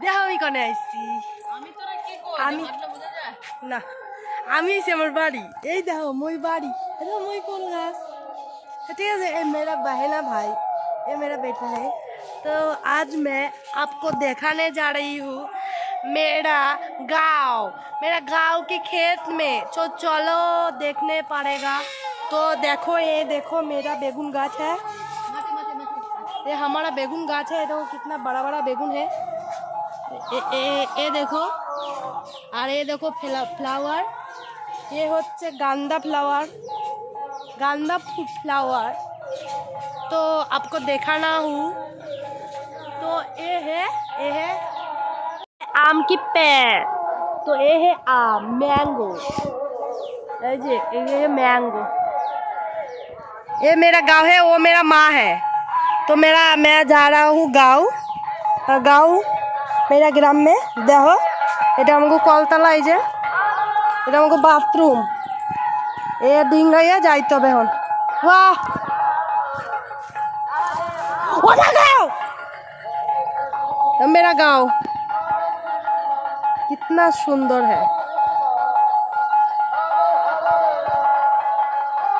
দেহ আমি কনে আইছি আমি তোরা কি কই আমি- ভাবনা বোঝা যায় না আমি আইছি আমার বাড়ি এই দেখো মই বাড়ি এটা মই কোন গাছ ठीक है ये मेरा बहन है भाई ये मेरा बेटा है तो आज मैं आपको दिखाने जा रही हूँ मेरा गांव मेरा गांव के खेत में तो चलो देखने पड़ेगा तो देखो ये देखो मेरा बेगुन गाछ है মাটি মাটি মাটি ये हमारा बेगुन गाछ है देखो कितना बड़ा बड़ा बेगुन है देखो और ये देखो দেখো। फ्लावर ये হচ্ছে গান্দা फ्लावर गांदा फ्लावर तो आपको दिखाना हूँ तो ये है ये है आम की पेड़ तो ये है आम मैंगो जी ये है मैंगो ये मेरा गाँव है वो मेरा माँ है तो मेरा मैं जा रहा हूँ गाँव गाँव मेरा ग्राम में এটা আমাকে কলতলা এই যে, এটা আমাকে বাথরুম। এ ডিং হইয়া যাইতে হবে এখন। বাহ মেরা গাও! मेरा गांव कितना सुंदर है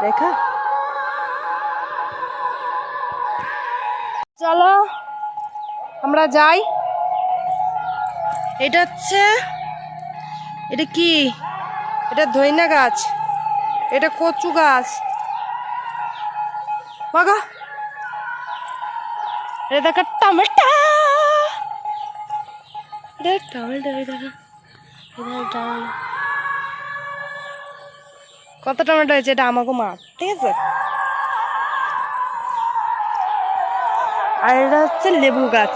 देखा চলো, আমরা যাই। এটা হচ্ছে, এটা কি? এটা ধইনা গাছ। এটা কচু গাছ। বাগা। এটা দেখো টমেটো। এটা দেখো কত টমেটো হয়েছে? এটা আমাকে মাপ ঠিক আছে? আর এটা হচ্ছে লেবু গাছ।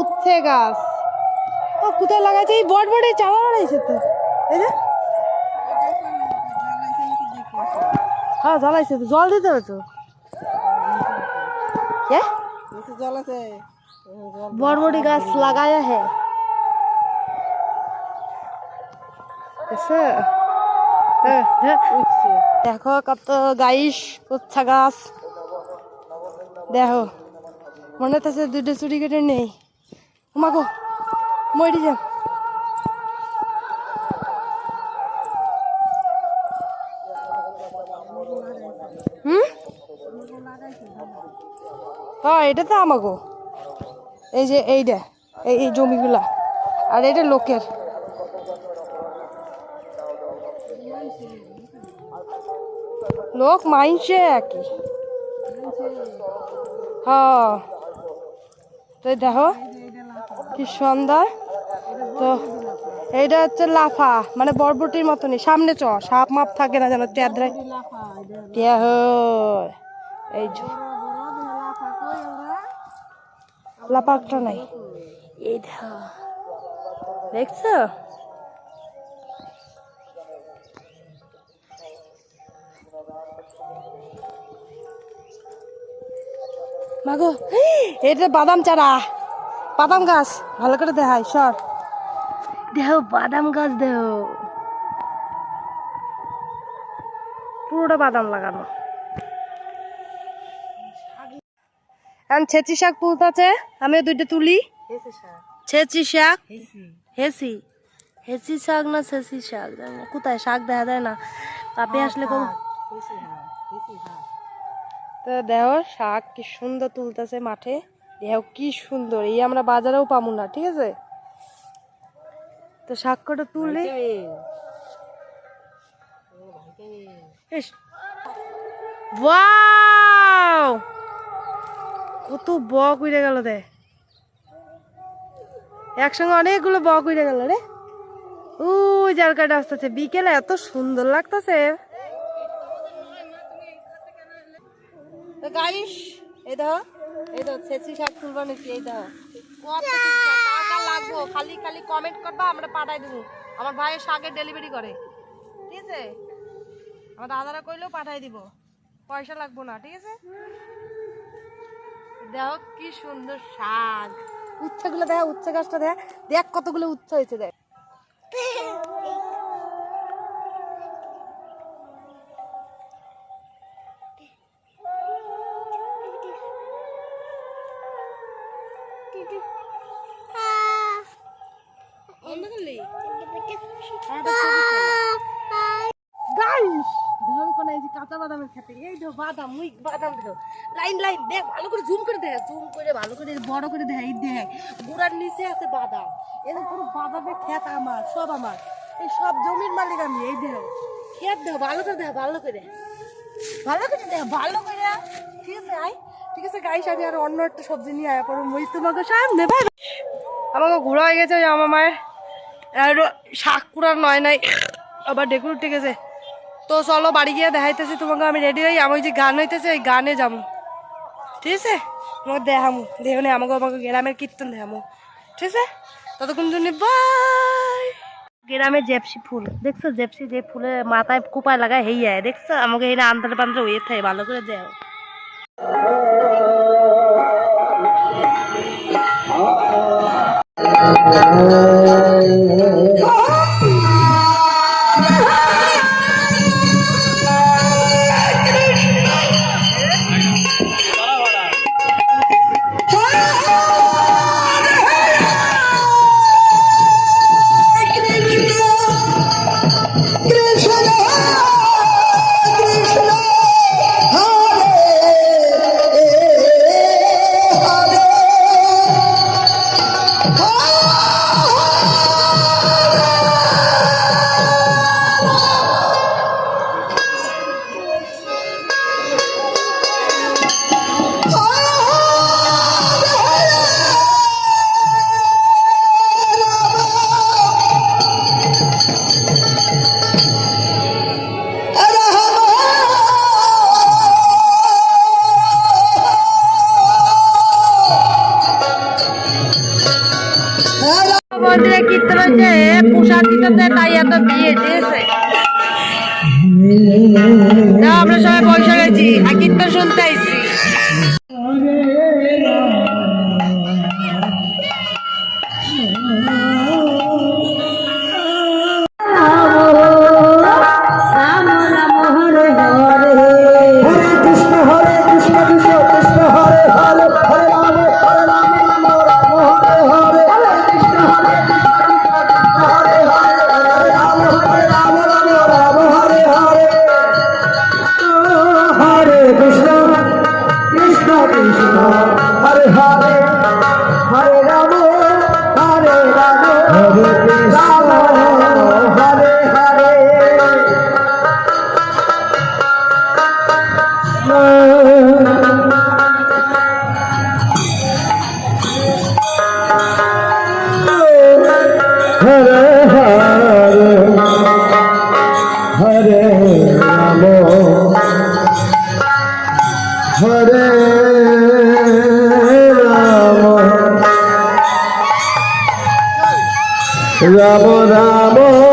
উচ্ছে গাছ। ও, কোথায় লাগাইছে? এই বট বটে চারা রয়েছে তো। এই যে। হ্যাঁ জ্বালাইছে তো। জল দিতে হবে তো। জল আছে বরবটি গাছ লাগায়া হ্যাঁ দেখো কত গাইস কোচ্ছা গাছ। দেখো। মনে হচ্ছে দুটো চুরি কেটে নেই। মাগো মরি যা হুম? হ্যাঁ এটা তো আমাগো। এই যে এইটা এই এই জমিগুলা। আর এটা লোকের। লোক মাইনছে একই। হ্যাঁ। তো দেখো। কি সুন্দর তো এইটা হচ্ছে লাফা মানে বরবটির মতনই। সামনে চ, সাপ মাপ থাকে না যেন তেদ্রাই টিয়া এই লাপাকটা নাই। এই দেখো, দেখছ? মাগো এটা বাদাম চারা। বাদাম গাছ ভালো করে দেখাই সর। দেহ বাদাম গাছ দেহ পুরোটা বাদাম লাগানো। এখন ছেচি শাক তুলতেছে আমিও দুইটা তুলি। ছেচি শাক? হেসি। হেসি? শাক না ছেচি শাক? কোথায়? শাক দেখা যায় না। পাপে আসলে কোন তো দেহ শাক কি সুন্দর তুলতেছে মাঠে। দেহ কি সুন্দর। এই আমরা বাজারেও পাবো না ঠিক আছে? তো কটা তুললে কত বক উড়ে গেল দে। একসঙ্গে অনেকগুলো বক উড়ে গেল রে। ও, জায়গাটা আসতেছে। বিকেলে এত সুন্দর লাগতেছে। তো গাইস এই দেখো। ছেঁচি শাক তুলবা নিচ্ছি এই কার লাগবো? খালি খালি কমেন্ট করবা আমরা পাঠাই দেবো। আমার ভাইয়ের শাকের ডেলিভারি করে। ঠিক আছে? আমার দাদারা কইলেও পাঠাই দিব। পয়সা লাগবো না ঠিক আছে? দেখো কি সুন্দর শাক। উচ্ছেগুলো দেখ উচ্ছে গাছটা দেখ। দেখ কতগুলো উচ্ছে হয়েছে দেখ। ভালো করে জুম বড় করে দেখ এই নিচে আছে বাদাম। এই পুরো বাদামের খেত আমার, সব আমার। এই সব জমির মালিক আমি, এই দেখ খেত দেখ ভালো করে দেখ ভালো করে। ভালো করে দেখ ভালো করে। ঠিক আছে আই ঠিক আছে গাইস আমি আর অন্য একটা সবজি নিয়ে আয়া পড়ো মুই তোমাকে সামনে ভাই আমাকে ঘোরা হয়ে গেছে ওই আমার মায়ের। আর শাক কুড়ার নয় নাই। আবার ডেকুর উঠে গেছে তো চলো, বাড়ি গিয়ে দেখাইতেছি তোমাকে, আমি রেডি হই। আমি যে গান হইতেছে, ওই গানে যাব। ঠিক আছে? তোমাকে দেখামু। দেখে আমাকে আমাকে গ্রামের কীর্তন দেখামু। ঠিক আছে? ততক্ষণ জন্য বাই গ্রামে জেপসি ফুল। দেখছ, জেপসি যে ফুলের মাথায় কুপায় লাগায় হেই যায় দেখছ, আমাকে এখানে আন্তরে পান্তরে হয়ে থাকে। ভালো করে দেও Oh! তাই এত বিয়ে দিয়েছে। আমরা সবাই বসে গেছি আর কীর্তন শুনতে আইছি। রাম রাম